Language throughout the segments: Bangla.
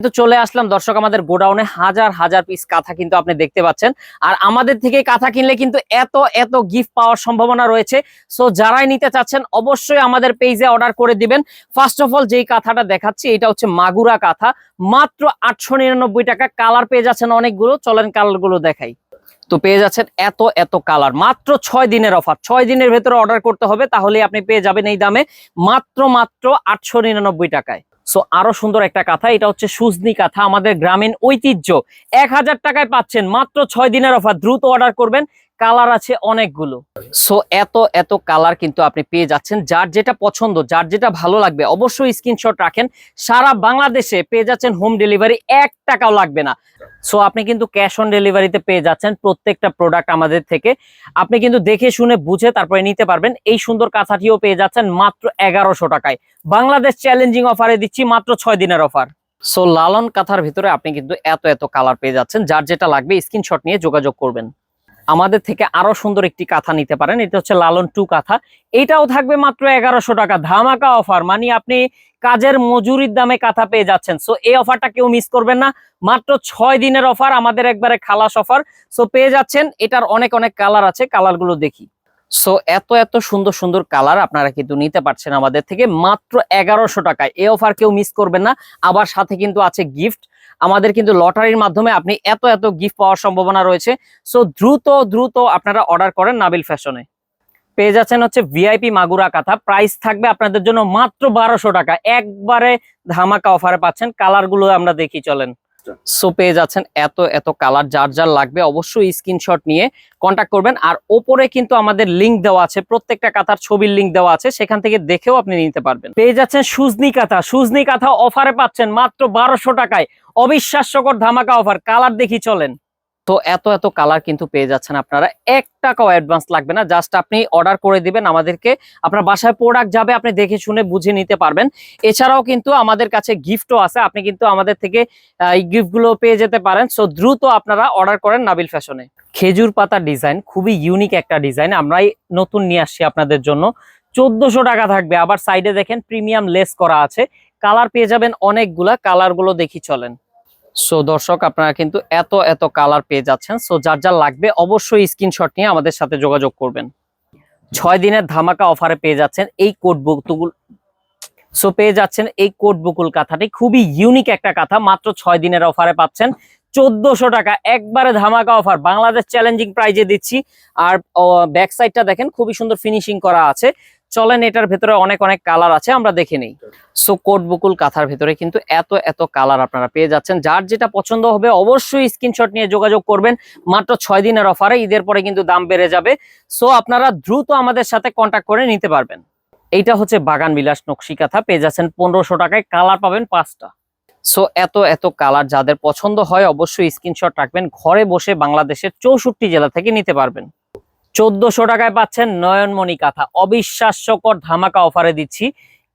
কিন্তু চলে আসলাম। দর্শক, আমাদের গোডাউনে হাজার হাজার পিস কাঁথা কিন্তু আপনি দেখতে পাচ্ছেন। আর আমাদের থেকে কাঁথা কিনলে কিন্তু এত এত গিফট পাওয়ার সম্ভাবনা রয়েছে। সো যারাই নিতে চাচ্ছেন, অবশ্যই আমাদের পেজে অর্ডার করে দিবেন। ফার্স্ট অফ অল যেই কাঁথাটা দেখাচ্ছি, এটা হচ্ছে মাগুরা কাঁথা। মাত্র আটশো নিরানব্বই টাকা। কালার পেয়ে যাচ্ছেন অনেকগুলো। চলেন কালারগুলো দেখাই। তো পেয়ে যাচ্ছেন এত এত কালার মাত্র ছয় দিনের অফার ছয় দিনের ভেতরে অর্ডার করতে হবে তাহলে আপনি পেয়ে যাবেন এই দামে। মাত্র মাত্র আটশো নিরানব্বই টাকায়। সো আরও সুন্দর একটা কাঁথা, এটা হচ্ছে সুজনি কাঁথা, আমাদের গ্রামীণ ঐতিহ্য। এক হাজার টাকায় পাচ্ছেন, মাত্র ছয় দিনের অফার, দ্রুত অর্ডার করবেন। কালার আছে অনেকগুলো। সো এত এত কালার কিন্তু আপনি পেয়ে যাচ্ছেন। যার যেটা পছন্দ, যার যেটা ভালো লাগবে, অবশ্যই স্ক্রিনশট রাখেন। সারা বাংলাদেশে পেয়ে যাচ্ছেন হোম ডেলিভারি এক টাকাও লাগবে না। সো আপনি কিন্তু ক্যাশ অন ডেলিভারিতে পেয়ে যাচ্ছেন প্রত্যেকটা প্রোডাক্ট আমাদের থেকে। আপনি কিন্তু দেখে শুনে বুঝে তারপরে নিতে পারবেন। এই সুন্দর কাঁথাটিও পেয়ে যাচ্ছেন মাত্র এগারোশো টাকায়। বাংলাদেশ চ্যালেঞ্জিং অফারে দিচ্ছি মাত্র ছয় দিনের অফার সো লালন কাঁথার ভিতরে আপনি কিন্তু এত এত কালার পেয়ে যাচ্ছেন। যার যেটা লাগবে স্ক্রিনশট নিয়ে যোগাযোগ করবেন। আমাদের থেকে আরও সুন্দর একটি কাঁথা নিতে পারেন। এটা হচ্ছে লালন টু কাঁথা। এটাও থাকবে মাত্র এগারোশো টাকা। ধামাকা অফার মানে আপনি কাজের মজুরির দামে কাঁথা পেয়ে যাচ্ছেন। সো এই অফারটা কেউ মিস করবেন না। মাত্র ছয় দিনের অফার আমাদের একবারে খালাস অফার সো পেয়ে যাচ্ছেন। এটার অনেক অনেক কালার আছে। কালারগুলো দেখি। সো এত এত সুন্দর সুন্দর কালার আপনারা কিন্তু নিতে পারছেন আমাদের থেকে। মাত্র এগারোশো টাকায়। এই অফার কেউ মিস করবেন না। আবার সাথে কিন্তু আছে গিফট আমাদের কিন্তু লটারির মাধ্যমে আপনি এত এত গিফট পাওয়ার সম্ভাবনা রয়েছে। সো দ্রুত দ্রুত আপনারা অর্ডার করেন নাবিল ফ্যাশনে পেয়ে যাচ্ছেন হচ্ছে ভিআইপি মাগুরা কাঁথা। প্রাইস থাকবে আপনাদের জন্য মাত্র বারোশো টাকা। একবারে ধামাকা অফারে পাচ্ছেন। কালারগুলো আমরা দেখি, চলেন। সো পেয়ে যাচ্ছেন এত এত কালার যার যার লাগবে অবশ্যই স্ক্রিনশট নিয়ে কন্ট্যাক্ট করবেন। আর ওপরে কিন্তু আমাদের লিঙ্ক দেওয়া আছে, প্রত্যেকটা কাঁথার ছবির লিঙ্ক দেওয়া আছে, সেখান থেকে দেখেও আপনি নিতে পারবেন। পেয়ে যাচ্ছেন সুজনি কাঁথা। সুজনি কাঁথা অফারে পাচ্ছেন মাত্র বারোশো টাকায়। অবিশ্বাস্যকর ধামাকা অফার কালার দেখি চলেন। তো এত এত কালার কিন্তু পেয়ে যাচ্ছেন আপনারা। এক টাকাও অ্যাডভান্স লাগবে না জাস্ট আপনি অর্ডার করে দিবেন আমাদেরকে। আপনার বাসায় প্রোডাক্ট যাবে, আপনি দেখে শুনে বুঝে নিতে পারবেন। এছাড়াও কিন্তু আমাদের কাছে গিফটও আছে, আপনি কিন্তু আমাদের থেকে এই গিফটগুলো পেয়ে যেতে পারেন। সো দ্রুত আপনারা অর্ডার করেন নাবিল ফ্যাশনে খেজুর পাতা ডিজাইন খুবই ইউনিক একটা ডিজাইন আমরাই নতুন নিয়ে আসছি আপনাদের জন্য। চোদ্দশো টাকা থাকবে, আবার সাইডে দেখেন প্রিমিয়াম লেস করা আছে। কালার পেয়ে যাবেন অনেকগুলা কালারগুলো দেখি চলেন। সো দর্শক, আপনারা কিন্তু এত এত কালার পেয়ে যাচ্ছেন। সো যার যার লাগবে অবশ্যই স্ক্রিনশট নিয়ে আমাদের সাথে যোগাযোগ করবেন। ছয় দিনের ধামাকা অফারে পেয়ে যাচ্ছেন এই কোড বুকগুলো সো পেয়ে যাচ্ছেন এই কোট বুকুল কাঁথাটি। খুবই ইউনিক একটা কাঁথা। মাত্র ছয় দিনের অফারে পাচ্ছেন। চোদ্দশো টাকা একবারে ধামাকা অফার বাংলাদেশ চ্যালেঞ্জিং প্রাইজে দিচ্ছি। আর ব্যাক সাইডটা দেখেন, খুবই সুন্দর ফিনিশিং করা আছে। চলেন এটার ভেতরে অনেক অনেক কালার আছে আমরা দেখে নেই। সো কোট বুকুল কাঁথার ভেতরে কিন্তু এত এত কালার আপনারা পেয়ে যাচ্ছেন। যার যেটা পছন্দ হবে অবশ্যই স্ক্রিনশট নিয়ে যোগাযোগ করবেন। মাত্র ছয় দিনের অফারে ঈদের পরে কিন্তু দাম বেড়ে যাবে। সো আপনারা দ্রুত আমাদের সাথে কন্ট্যাক্ট করে নিতে পারবেন। এইটা হচ্ছে বাগান বিলাস নকশি কাঁথা পেয়ে যাচ্ছেন পনেরোশো টাকায়। কালার পাবেন পাঁচটা। সো এত এত কালার যাদের পছন্দ হয় অবশ্যই স্ক্রিনশট রাখবেন। ঘরে বসে বাংলাদেশের চৌষট্টি জেলা থেকে নিতে পারবেন। চোদ্দশো টাকায় পাচ্ছেন নয়নমণি কাঁথা। অবিশ্বাস্যকর ধামাকা অফারে দিচ্ছি।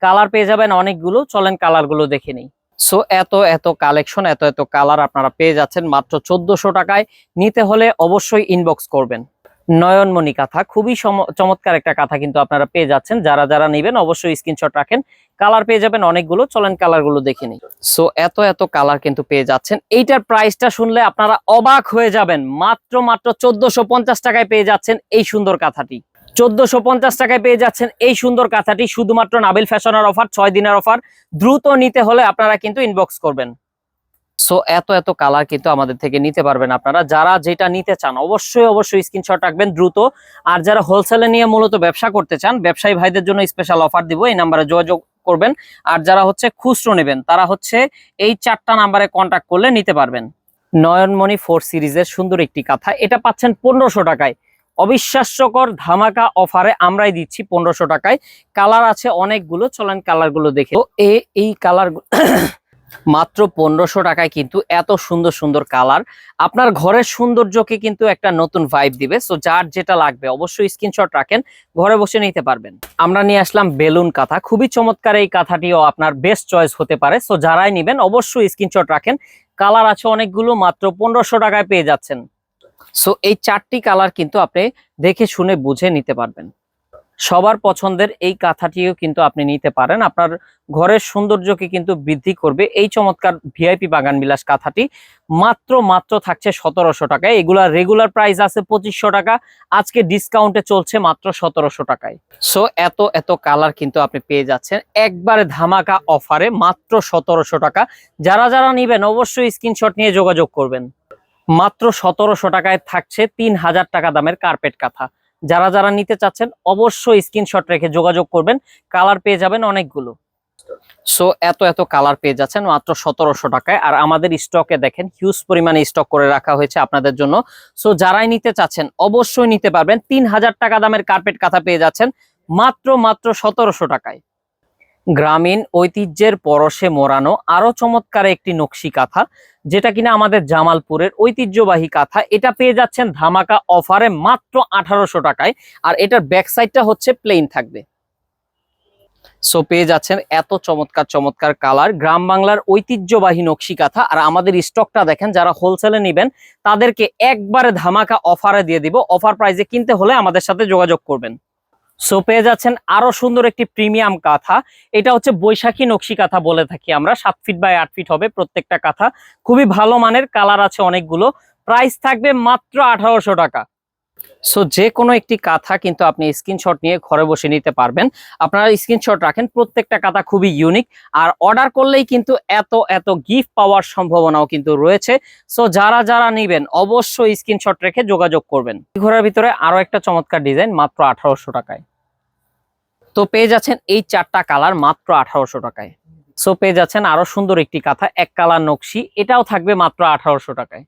কালার পেয়ে যাবেন অনেকগুলো। চলেন কালারগুলো দেখে নিই। সো, এত এত কালেকশন, এত এত কালার আপনারা পেয়ে যাচ্ছেন মাত্র চোদ্দশো টাকায়। নিতে হলে অবশ্যই ইনবক্স করবেন। নয়নমণি কাঁথা। খুবই চমৎকার একটা কাঁথা কিন্তু আপনারা পেয়ে যাচ্ছেন। যারা যারা নেবেন অবশ্যই স্ক্রিনশট রাখেন। কালার পেয়ে যাবেন অনেকগুলো। চলেন কালারগুলো দেখে নিই। সো এত এত কালার কিন্তু পেয়ে যাচ্ছেন। এইটার প্রাইসটা শুনলে আপনারা অবাক হয়ে যাবেন। মাত্র মাত্র চোদ্দশো টাকায় পেয়ে যাচ্ছেন এই সুন্দর কাঁথাটি। চোদ্দশো পঞ্চাশ টাকায় পেয়ে যাচ্ছেন এই সুন্দর কাঁথাটি। শুধুমাত্র নাবিল ফ্যাশনের অফার ছয় দিনের অফার দ্রুত নিতে হলে আপনারা কিন্তু ইনবক্স করবেন। সো এত এত কালার কিন্তু আমাদের থেকে নিতে পারবেন আপনারা। যারা যেটা নিতে চান, অবশ্যই অবশ্যই স্ক্রিনশট রাখবেন দ্রুত। আর যারা হোলসেলে নিয়ে মূলত ব্যবসা করতে চান, ব্যবসায়ী ভাইদের জন্য স্পেশাল অফার দিব, এই নাম্বারে যোগাযোগ করবেন। আর যারা হচ্ছে খুচরো নেবেন, তারা হচ্ছে এই চারটা নাম্বারে কন্ট্যাক্ট করলে নিতে পারবেন। নয়নমণি ফোর সিরিজের সুন্দর একটি কাঁথা। এটা পাচ্ছেন পনেরোশো টাকায়। অবিশ্বাস্যকর ধামাকা অফারে আমরাই দিচ্ছি পনেরোশো টাকায়। কালার আছে অনেকগুলো, চলেন কালারগুলো দেখে। এই কালার মাত্র পনেরোশো টাকায় কিন্তু এত সুন্দর সুন্দর কালার। আপনার ঘরের সৌন্দর্যকে কিন্তু একটা নতুন ভাইব দিবে। সো যার যেটা লাগবে অবশ্যই স্ক্রিনশট রাখেন, ঘরে বসে নিতে পারবেন। আমরা নিয়ে আসলাম বেলুন কাঁথা। খুবই চমৎকার এই কাঁথাটিও আপনার বেস্ট চয়েস হতে পারে। সো যারাই নেবেন অবশ্যই স্ক্রিনশট রাখেন। কালার আছে অনেকগুলো, মাত্র পনেরোশো টাকায় পেয়ে যাচ্ছেন। সো এই চারটি কালার কিন্তু আপনি দেখে শুনে বুঝে নিতে পারবেন। সবার পছন্দের এই কাঁথাটিও কিন্তু আপনি নিতে পারেন। আপনার ঘরের সৌন্দর্যকে কিন্তু বৃদ্ধি করবে। এই চমৎকার ভিআইপি বাগান বিলাস কাঁথাটি মাত্র মাত্র থাকছে সতেরোশো টাকায়। এগুলা রেগুলার প্রাইস আছে পঁচিশশো টাকা। আজকে ডিসকাউন্টে চলছে মাত্র সতেরোশো টাকায়। সো এত এত কালার কিন্তু আপনি পেয়ে যাচ্ছেন। একবারে ধামাকা অফারে মাত্র সতেরোশো টাকা। যারা যারা নিবেন অবশ্যই স্ক্রিনশট নিয়ে যোগাযোগ করবেন। মাত্র সতেরোশো টাকায় থাকছে তিন হাজার টাকা দামের কার্পেট কাঁথা। যারা যারা নিতে চাচ্ছেন, অবশ্যই স্ক্রিনশট রেখে যোগাযোগ করবেন। কালার পেয়ে যাবেন অনেকগুলো। সো এত এত কালার পেয়ে যাচ্ছেন মাত্র সতেরোশো টাকায়। আর আমাদের স্টকে দেখেন হিউজ পরিমাণে স্টক করে রাখা হয়েছে আপনাদের জন্য। সো যারাই নিতে চাচ্ছেন, অবশ্যই নিতে পারবেন। তিন হাজার টাকা দামের কার্পেট কাঁথা পেয়ে যাচ্ছেন মাত্র মাত্র সতেরোশো টাকায়। গ্রামীণ ঐতিহ্যের পরশে মোড়ানো আরও চমৎকার একটি নকশি কাঁথা, যেটা কিনা আমাদের জামালপুরের ঐতিহ্যবাহী কাঁথা। এটা পেয়ে যাচ্ছেন ধামাকা অফারে মাত্র আঠারোশো টাকায়, আর এটার ব্যাক সাইডটা হচ্ছে প্লেন থাকবে। সো পেয়ে যাচ্ছেন এত চমৎকার চমৎকার কালার। গ্রাম বাংলার ঐতিহ্যবাহী নকশি কাঁথা, আর আমাদের স্টকটা দেখেন, যারা হোলসেলে নেবেন, তাদেরকে একবারে ধামাকা অফারে দিয়ে দিব। অফার প্রাইজে কিনতে হলে আমাদের সাথে যোগাযোগ করবেন। সো পেয়ে যাচ্ছেন আরও সুন্দর একটি প্রিমিয়াম কাঁথা। এটা হচ্ছে বৈশাখী নকশি কাঁথা বলে থাকি আমরা। সাত ফিট বাই আট ফিট হবে প্রত্যেকটা কাঁথা। খুবই ভালো মানের কালার আছে অনেকগুলো। প্রাইস থাকবে মাত্র আঠারোশো টাকা। সো যে কোনো একটি কাঁথা কিন্তু আপনি স্ক্রিনশট নিয়ে ঘরে বসে নিতে পারবেন। আপনারা স্ক্রিনশট রাখেন, প্রত্যেকটা কাঁথা খুবই ইউনিক আর অর্ডার করলেই কিন্তু এত এত গিফট পাওয়ার সম্ভাবনাও কিন্তু রয়েছে। সো যারা যারা নেবেন, অবশ্যই স্ক্রিনশট রেখে যোগাযোগ করবেন। ঘরের ভিতরে আরও একটা চমৎকার ডিজাইন মাত্র আঠারোশো টাকায়। তো, পেয়ে যাচ্ছেন এই চারটা কালার, মাত্র আঠারোশো টাকায়। সো পেয়ে যাচ্ছেন আরও সুন্দর একটি কাঁথা, এক কালার নকশি। এটাও থাকবে মাত্র আঠারোশো টাকায়।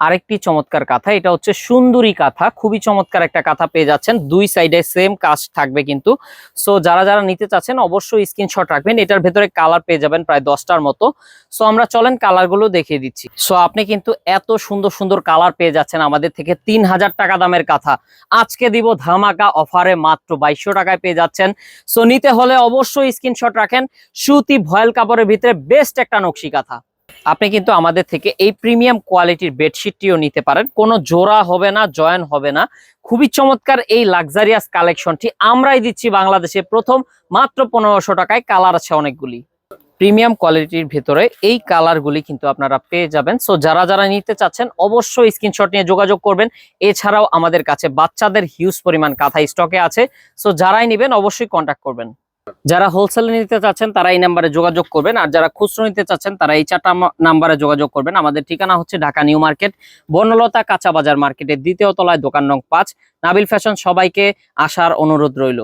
আরেকটি চমৎকার কাঁথা, এটা হচ্ছে সুন্দরী কাঁথা। খুবই চমৎকার একটা কাঁথা পেয়ে যাচ্ছেন। দুই সাইডে সেম কাজ থাকবে কিন্তু। সো, যারা যারা নিতে চাচ্ছেন, অবশ্যই স্ক্রিনশট রাখবেন। এটার ভেতরে কালার পেয়ে যাবেন প্রায় দশটার মতো। সো, আমরা চলেন কালারগুলো দেখিয়ে দিচ্ছি। সো, আপনি কিন্তু এত সুন্দর সুন্দর কালার পেয়ে যাচ্ছেন আমাদের থেকে তিন হাজার টাকা দামের কাঁথা। আজকে দিব ধামাকা অফারে মাত্র বাইশশো টাকায় পেয়ে যাচ্ছেন। সো, নিতে হলে অবশ্যই স্ক্রিনশট রাখেন। সুতি ভয়েল কাপড়ের ভিতরে বেস্ট একটা নকশি কাঁথা। আপনি কিন্তু আমাদের থেকে এই প্রিমিয়াম কোয়ালিটির বেডশিটটিও নিতে পারেন। কোনো জোড়া হবে না, জয়েন হবে না। খুবই চমৎকার এই লাক্সারিয়াস কালেকশনটি আমরাই দিচ্ছি বাংলাদেশে প্রথম মাত্র পনেরোশো টাকায়। কালার আছে অনেকগুলি। প্রিমিয়াম কোয়ালিটির ভেতরে এই কালারগুলি কিন্তু আপনারা পেয়ে যাবেন। সো যারা যারা নিতে চাচ্ছেন অবশ্যই স্ক্রিনশট নিয়ে যোগাযোগ করবেন। এছাড়াও আমাদের কাছে বাচ্চাদের হিউজ পরিমাণ কাঁথা স্টকে আছে। সো যারাই নেবেন অবশ্যই কন্ট্যাক্ট করবেন। যারা হোলসেলে নিতে চাচ্ছেন, তারা এই নাম্বারে যোগাযোগ করবেন। আর যারা খুচরো নিতে চাচ্ছেন, তারা এই চারটা নাম্বারে যোগাযোগ করবেন। আমাদের ঠিকানা হচ্ছে ঢাকা নিউ মার্কেট, বনলতা কাঁচা বাজার মার্কেটের দ্বিতীয় তলায় দোকান নং পাঁচ। নাবিল ফ্যাশন সবাইকে আসার অনুরোধ রইল।